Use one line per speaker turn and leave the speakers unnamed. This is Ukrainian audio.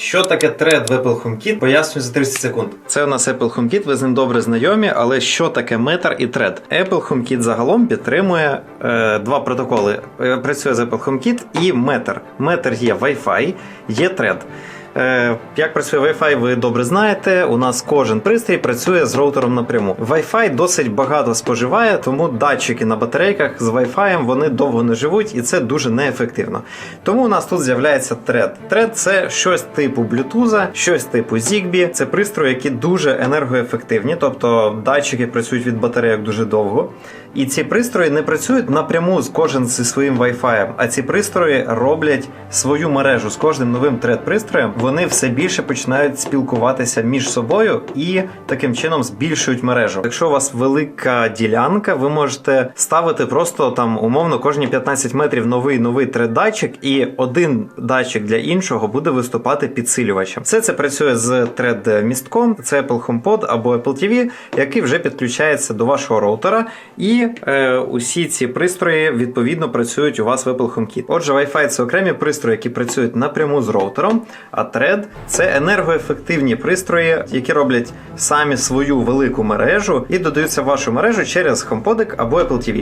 Що таке тред в Apple HomeKit? Пояснюю за 30 секунд. Це у нас Apple HomeKit, ви з ним добре знайомі, але що таке метр і тред? Apple HomeKit загалом підтримує е, два протоколи. Е, працює з Apple HomeKit і метр. Метр є Wi-Fi, є тред. Е, Як працює Wi-Fi, ви добре знаєте. У нас кожен пристрій працює з роутером напряму. Wi-Fi досить багато споживає, тому датчики на батарейках з Wi-Fi вони довго не живуть, і це дуже неефективно. Тому у нас тут з'являється Thread. Thread – це щось типу Bluetooth, щось типу Zigbee. Це пристрої, які дуже енергоефективні, тобто датчики працюють від батарейок дуже довго. І ці пристрої не працюють напряму з кожен зі своїм Wi-Fi, а ці пристрої роблять свою мережу з кожним новим тред-пристроєм. Вони все більше починають спілкуватися між собою і таким чином збільшують мережу. Якщо у вас велика ділянка, ви можете ставити просто там умовно кожні 15 метрів новий новий тред-датчик, і один датчик для іншого буде виступати підсилювачем. Все це працює з тред-містком, це Apple HomePod або Apple TV, який вже підключається до вашого роутера, е, усі ці пристрої відповідно працюють у вас в Apple HomeKit. Отже, Wi-Fi це окремі пристрої, які працюють напряму з роутером, а Thread – це енергоефективні пристрої, які роблять самі свою велику мережу і додаються в вашу мережу через HomePod або Apple TV.